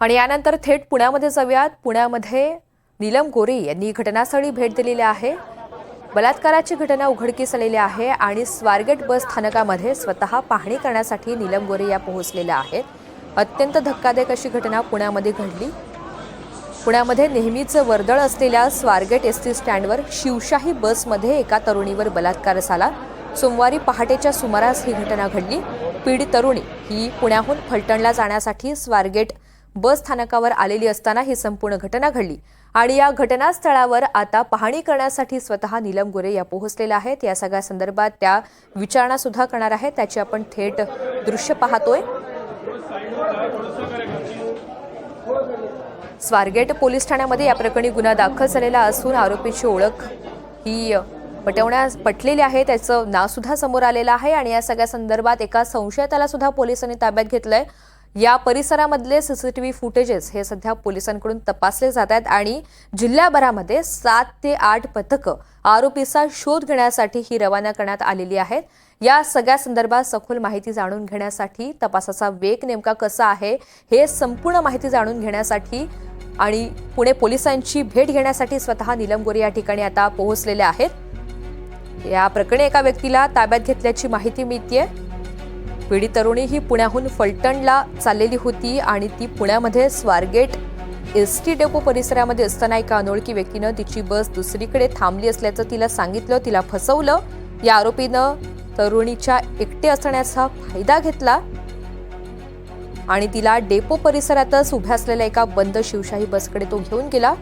आणि यानंतर थेट पुण्यामध्ये जाऊयात. पुण्यामध्ये नीलम गोरे यांनी घटनास्थळी भेट दिलेली आहे. बलात्काराची घटना उघडकीस आलेली आहे आणि स्वारगेट बस स्थानकामध्ये स्वतः पाहणी करण्यासाठी नीलम गोरे या पोहोचलेल्या आहेत. अत्यंत धक्कादायक अशी घटना पुण्यामध्ये घडली. पुण्यामध्ये नेहमीच वर्दळ असलेल्या स्वारगेट एस टी स्टँडवर शिवशाही बसमध्ये एका तरुणीवर बलात्कार झाला. सोमवारी पहाटेच्या सुमारास ही घटना घडली. पीडित तरुणी ही पुण्याहून फलटणला जाण्यासाठी स्वारगेट बस स्थानकावर आलेली असताना ही संपूर्ण घटना घडली. आणि या घटनास्थळावर आता पाहणी करण्यासाठी स्वतः नीलम गोरे या पोहोचलेल्या आहेत. या सगळ्या संदर्भात त्या विचारणा सुद्धा करणार आहेत. त्याची आपण थेट दृश्य पाहतोय. स्वारगेट पोलीस ठाण्यामध्ये या प्रकरणी गुन्हा दाखल झालेला असून आरोपीची ओळख ही पटवण्यास पटलेली आहे. त्याचं नाव सुद्धा समोर आलेलं आहे. आणि या सगळ्या संदर्भात एका संशयिताला सुद्धा पोलिसांनी ताब्यात घेतलंय. या परिसरामधले सीसीटीव्ही फुटेजेस हे सध्या पोलिसांकडून तपासले जात आहेत आणि जिल्ह्याभरामध्ये सात ते आठ पथकं आरोपीचा शोध घेण्यासाठी ही रवाना करण्यात आलेली आहेत. या सगळ्या संदर्भात सखोल माहिती जाणून घेण्यासाठी तपासाचा वेग नेमका कसा आहे हे संपूर्ण माहिती जाणून घेण्यासाठी आणि पुणे पोलिसांची भेट घेण्यासाठी स्वतः नीलम गोरे या ठिकाणी आता पोहोचलेल्या आहेत. या प्रकरणी एका व्यक्तीला ताब्यात घेतल्याची माहिती मिळतीये. पीडित तरुणी ही पुण्याहून फलटणला चाललेली होती आणि ती पुण्यामध्ये स्वारगेट एस टी डेपो परिसरामध्ये असताना एका अनोळखी व्यक्तीनं तिची बस दुसरीकडे थांबली असल्याचं तिला सांगितलं. तिला फसवलं. या आरोपीनं तरुणीच्या एकटे असण्याचा फायदा घेतला आणि तिला डेपो परिसरातच उभ्या असलेल्या एका बंद शिवशाही बसकडे तो घेऊन गेला.